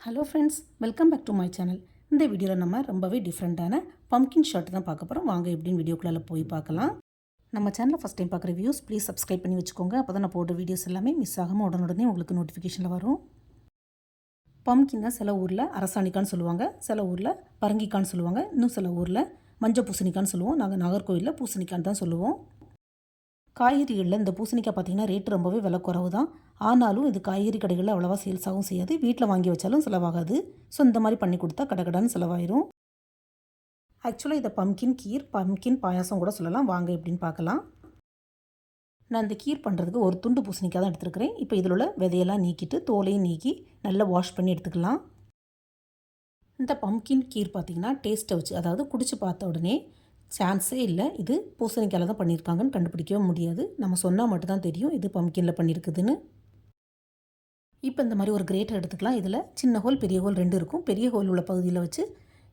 Hello friends welcome back to my channel இந்த வீடியோவில் நம்ம ரொம்பவே டிஃப்ரெண்ட்டான பம்கின் ஷர்ட் தான் பார்க்க போகிறோம் வாங்க எப்படின்னு வீடியோக்குள்ளே போய் பார்க்கலாம். நம்ம சேனலில் ஃபஸ்ட் டைம் பார்க்குற வியூஸ் ப்ளீஸ் சப்ஸ்கிரைப் பண்ணி வச்சுக்கோங்க. அப்போ தான் நான் போடுற வீடியோஸ் எல்லாமே மிஸ் ஆகாமல் உடனுடனே உங்களுக்கு நோட்டிஃபிகேஷனில் வரும். பம்கின் தான் சில ஊரில் அரசாணிக்கான்னு சொல்லுவாங்க. சில ஊரில் பரங்கிக்கான்னு சொல்லுவாங்க. இன்னும் சில ஊரில் மஞ்சள் பூசணிக்கான்னு சொல்லுவோம். நாங்கள் நாகர்கோவிலில் பூசணிக்கான்னு தான் சொல்லுவோம். காய்கறிகளில் இந்த பூசணிக்காய் பார்த்தீங்கன்னா ரேட்டு ரொம்பவே விலை குறவு தான் ஆனாலும் இது காய்கறி கடைகளில் அவ்வளோவா சேல்ஸ் ஆகவும் செய்யாது. வீட்டில் வாங்கி வச்சாலும் செலவாகாது. ஸோ இந்த மாதிரி பண்ணி கொடுத்தா கடகடான்னு செலவாயிரும். ஆக்சுவலாக இதை பம்கின் கீர் பம்கின் பாயாசம் கூட சொல்லலாம். வாங்க எப்படின்னு பார்க்கலாம். நான் இந்த கீர் பண்ணுறதுக்கு ஒரு துண்டு பூசணிக்காய் தான் எடுத்துருக்கிறேன். இப்போ இதில் உள்ள விதையெல்லாம் நீக்கிட்டு தோலையும் நீக்கி நல்லா வாஷ் பண்ணி எடுத்துக்கலாம். இந்த பம்கின் கீர் பார்த்திங்கன்னா டேஸ்ட்டை வச்சு அதாவது குடிச்சு பார்த்த உடனே சான்ஸே இல்லை. இது பூசணிக்காயில் தான் பண்ணியிருக்காங்கன்னு கண்டுபிடிக்கவே முடியாது. நம்ம சொன்னால் மட்டும்தான் தெரியும் இது பம்கினில் பண்ணியிருக்குதுன்னு இப்போ இந்த மாதிரி ஒரு கிரேட்டர் எடுத்துக்கலாம். இதில் சின்ன ஹோல் பெரிய ஹோல் ரெண்டு இருக்கும். பெரிய ஹோல் உள்ள பகுதியில் வச்சு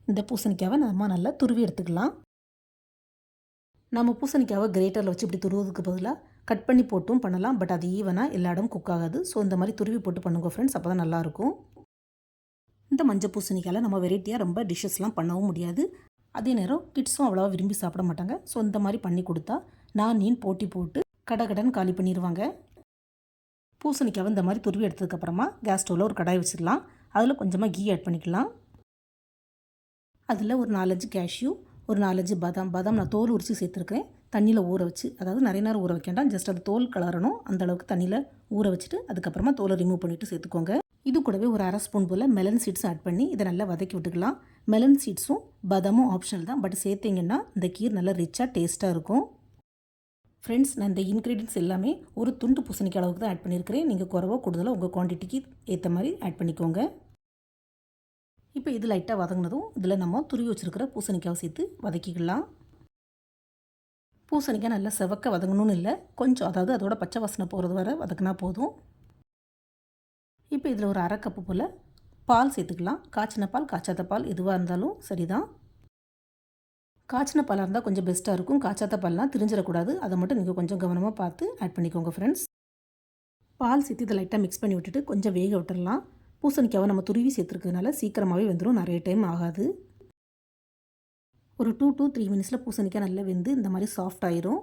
இந்த பூசணிக்காவை நம்ம நல்லா துருவி எடுத்துக்கலாம். நம்ம பூசணிக்காவை கிரேட்டரில் வச்சு இப்படி துருவதுக்கு பதிலாக கட் பண்ணி போட்டும் பண்ணலாம். பட் அது ஈவனாக எல்லா இடமும் குக் ஆகாது. ஸோ இந்த மாதிரி துருவி போட்டு பண்ணுங்க ஃப்ரெண்ட்ஸ் அப்போ தான் நல்லாயிருக்கும் இந்த மஞ்சள் பூசணிக்காயில் நம்ம வெரைட்டியாக ரொம்ப டிஷ்ஷஸ்லாம் பண்ணவும் முடியாது. அதே நேரம் கிட்ஸும் அவ்வளோவா விரும்பி சாப்பிட மாட்டாங்க. ஸோ இந்த மாதிரி பண்ணி கொடுத்தா நான் நீன் போட்டி போட்டு கடகடன் காலி பண்ணிடுவாங்க பூசணிக்காவை இந்த மாதிரி துருவி எடுத்ததுக்கப்புறமா கேஸ் ஸ்டவ்வில் ஒரு கடாய் வச்சிடலாம். அதில் கொஞ்சமாக கீ ஆட் பண்ணிக்கலாம். அதில் ஒரு நாலஞ்சு கேஷ்யூ ஒரு நாலஞ்சு பாதாம். பாதாம் நான் தோல் உரித்து சேர்த்துருக்கேன் தண்ணியில் ஊற வச்சு அதாவது நிறைய நேரம் ஊற வைக்க வேண்டாம். ஜஸ்ட் அது தோல் கலரணும். அந்த அளவுக்கு தண்ணியில் ஊற வச்சுட்டு அதுக்கப்புறமா தோலை ரிமூவ் பண்ணிவிட்டு சேர்த்துக்கோங்க. இது கூடவே ஒரு அரை ஸ்பூன் போல் மெலன் சீட்ஸ் ஆட் பண்ணி இதை நல்லா வதக்கி விட்டுக்கலாம். மெலன் சீட்ஸும் பதமும் ஆப்ஷனல் தான். பட் சேர்த்திங்கன்னா இந்த கீர் நல்லா ரிச்சாக டேஸ்ட்டாக இருக்கும். ஃப்ரெண்ட்ஸ் நான் இந்த இன்க்ரீடியன்ஸ் எல்லாமே ஒரு துண்டு பூசணிக்காய் அளவுக்கு தான் ஆட் பண்ணியிருக்கிறேன் நீங்கள் குறவோ கூடுதலாக உங்கள் குவான்டிட்டிக்கு ஏற்ற மாதிரி ஆட் பண்ணிக்கோங்க. இப்போ இது லைட்டாக வதங்கினதும் இதில் நம்ம துருவி வச்சுருக்கிற பூசணிக்காவை சேர்த்து வதக்கிக்கலாம். பூசணிக்காய் நல்லா செவக்க வதங்கணும்னு இல்லை. கொஞ்சம் அதாவது அதோட பச்சை வாசனை போகிறது வர வதக்கினா போதும். இப்போ இதில் ஒரு அரை கப்பு போல் பால் சேர்த்துக்கலாம். காய்ச்சின பால் காய்ச்சாத பால் எதுவாக இருந்தாலும் சரிதான். காய்ச்சின பாலாக இருந்தால் கொஞ்சம் பெஸ்ட்டாக இருக்கும். காய்ச்சாத பால்லாம் திரிஞ்சிடக்கூடாது. அதை மட்டும் நீங்கள் கொஞ்சம் கவனமாக பார்த்து ஆட் பண்ணிக்கோங்க ஃப்ரெண்ட்ஸ் பால் சேர்த்து இதை லைட்டாக மிக்ஸ் பண்ணி விட்டுட்டு கொஞ்சம் வேக விட்டுடலாம். பூசணிக்காவை நம்ம துருவி சேர்த்துருக்கிறதுனால சீக்கிரமாகவே வெந்துடும் நிறைய டைம் ஆகாது. ஒரு டூ டூ த்ரீ மினிட்ஸில் பூசணிக்காய் நல்லா வெந்து இந்த மாதிரி சாஃப்ட் ஆயிரும்.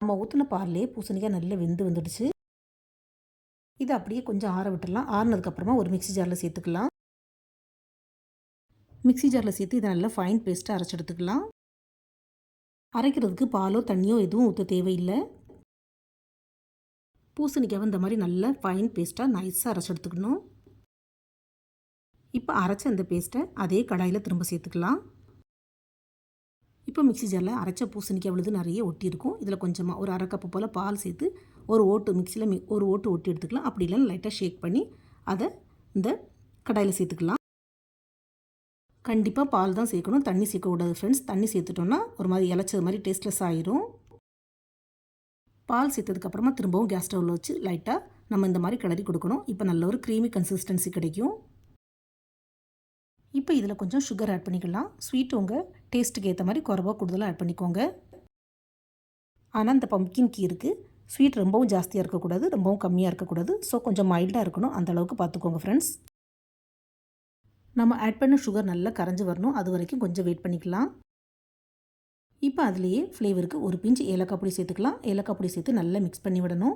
நம்ம ஊற்றின பால்லே பூசணிக்காய் நல்லா வெந்து வந்துடுச்சு. இதை அப்படியே கொஞ்சம் ஆற விட்டுடலாம். ஆறுனதுக்கப்புறமா ஒரு மிக்சி ஜாரில் சேர்த்துக்கலாம். மிக்சி ஜாரில் சேர்த்து இதை நல்லா ஃபைன் பேஸ்ட்டாக அரைச்சி எடுத்துக்கலாம். அரைக்கிறதுக்கு பாலோ தண்ணியோ எதுவும் ஊற்ற தேவையில்லை. பூசணிக்காவை இந்த மாதிரி நல்லா ஃபைன் பேஸ்ட்டாக நைஸாக அரைச்சி எடுத்துக்கணும். இப்போ அரைச்ச அந்த பேஸ்ட்டை அதே கடாயில் திரும்ப சேர்த்துக்கலாம். இப்போ மிக்சி ஜாரில் அரைச்ச பூசணிக்காய் விழுது நிறைய ஒட்டியிருக்கும். இதில் கொஞ்சமாக ஒரு அரை கப்பு போல் பால் சேர்த்து ஒரு ஓட்டு மிக்சியில் மி ஒரு ஓட்டு ஒட்டி எடுத்துக்கலாம். அப்படி இல்லைன்னு லைட்டாக ஷேக் பண்ணி அதை இந்த கடாயில் சேர்த்துக்கலாம். கண்டிப்பாக பால் தான் சேர்க்கணும். தண்ணி சேர்க்கக்கூடாது ஃப்ரெண்ட்ஸ் தண்ணி சேர்த்துட்டோன்னா ஒரு மாதிரி இலச்சது மாதிரி டேஸ்ட்லெஸ் ஆயிரும். பால் சேர்த்ததுக்கப்புறமா திரும்பவும் கேஸ் ஸ்டவ்வில் வச்சு லைட்டாக நம்ம இந்த மாதிரி கிளறி கொடுக்கணும். இப்போ நல்ல ஒரு க்ரீமி கன்சிஸ்டன்சி கிடைக்கும். இப்போ இதில் கொஞ்சம் சுகர் ஆட் பண்ணிக்கலாம். ஸ்வீட் உங்கள் டேஸ்ட்டுக்கு ஏற்ற மாதிரி குறவாக கூடுதலாக ஆட் பண்ணிக்கோங்க. ஆனால் இந்த பம்கின் இருக்குது ஸ்வீட் ரொம்பவும் ஜாஸ்தியாக இருக்கக்கூடாது ரொம்பவும் கம்மியாக இருக்கக்கூடாது. ஸோ கொஞ்சம் மைல்டாக இருக்கணும். அந்த அளவுக்கு பார்த்துக்கோங்க ஃப்ரெண்ட்ஸ் நம்ம ஆட் பண்ண சுகர் நல்லா கரைஞ்சி வரணும். அது வரைக்கும் கொஞ்சம் வெயிட் பண்ணிக்கலாம். இப்போ அதுலேயே ஃப்ளேவருக்கு ஒரு பிஞ்சு ஏலக்காய் பொடி சேர்த்துக்கலாம். ஏலக்காய் பொடி சேர்த்து நல்லா மிக்ஸ் பண்ணி விடணும்.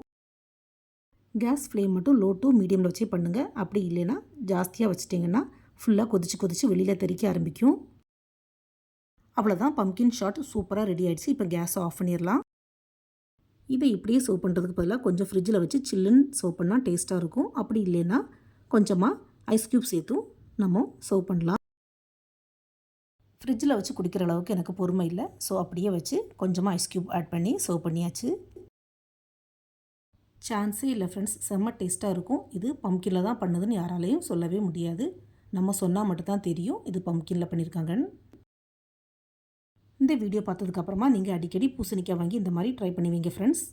கேஸ் ஃப்ளேம் மட்டும் லோ டு மீடியமில் வச்சே பண்ணுங்கள் அப்படி இல்லைன்னா ஜாஸ்தியாக வச்சிட்டிங்கன்னா ஃபுல்லாக கொதிச்சு கொதிச்சு வெளியில் தெறிக்க ஆரம்பிக்கும். அவ்வளோதான் பம்கின் ஷாட் சூப்பராக ரெடி ஆகிடுச்சு இப்போ கேஸை ஆஃப் பண்ணிடலாம். இதை இப்படியே சோப் பண்ணுறதுக்கு பதிலாக கொஞ்சம் ஃப்ரிட்ஜில் வச்சு சில்லுன்னு சோப் பண்ணால் டேஸ்ட்டாக இருக்கும். அப்படி இல்லைன்னா கொஞ்சமாக ஐஸ் க்யூப் சேர்த்தும் நம்ம சோப் பண்ணலாம். ஃப்ரிட்ஜில் வச்சு குடிக்கிற அளவுக்கு எனக்கு பொறுமை இல்லை. ஸோ அப்படியே வச்சு கொஞ்சமாக ஐஸ் க்யூப் ஆட் பண்ணி சர்வ் பண்ணியாச்சு. சான்ஸே இல்லை ஃப்ரெண்ட்ஸ் செம்ம டேஸ்ட்டாக இருக்கும். இது பம்கினில் தான் பண்ணதுன்னு யாராலையும் சொல்லவே முடியாது. நம்ம சொன்னால் மட்டும்தான் தெரியும். இது பம்கினில் பண்ணியிருக்காங்கன்னு இந்த வீடியோ பார்த்ததுக்கப்புறமா நீங்கள் அடிக்கடி பூசணிக்காய் வாங்கி இந்த மாதிரி ட்ரை பண்ணுவீங்க ஃப்ரெண்ட்ஸ்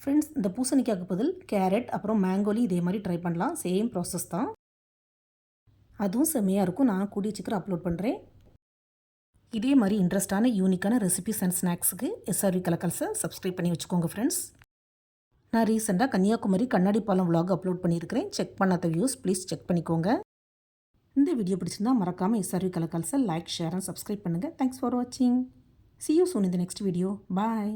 ஃப்ரெண்ட்ஸ் இந்த பூசணிக்காய்க்கு பதில் கேரட் அப்புறம் மேங்கோலி இதே மாதிரி ட்ரை பண்ணலாம். சேம் ப்ராசஸ் தான். அதுவும் செம்மையாக இருக்கும். நான் கூடிய சீக்கிரம் அப்லோட் பண்ணுறேன் இதே மாதிரி இன்ட்ரெஸ்டான யூனிக்கான ரெசிபிஸ் அண்ட் ஸ்நாக்ஸுக்கு எஸ்ஆர்வி கலக்கல்ஸை சப்ஸ்கிரைப் பண்ணி வச்சுக்கோங்க ஃப்ரெண்ட்ஸ் நான் ரீசெண்டாக கன்னியாகுமரி கண்ணாடி பாலம் விலாக் அப்லோட் பண்ணியிருக்கிறேன். செக் பண்ணாத வியூஸ் ப்ளீஸ் செக் பண்ணிக்கோங்க. இந்த வீடியோ பிடிச்சிருந்தா மறக்காமல் எஸ்ஆர்வி கலக்கல்ஸை லைக் ஷேர் அண்ட் சப்ஸ்கிரைப் பண்ணுங்கள் தேங்க்ஸ் ஃபார் வாட்சிங் சி யூ soon இந்த நெக்ஸ்ட் வீடியோ பாய்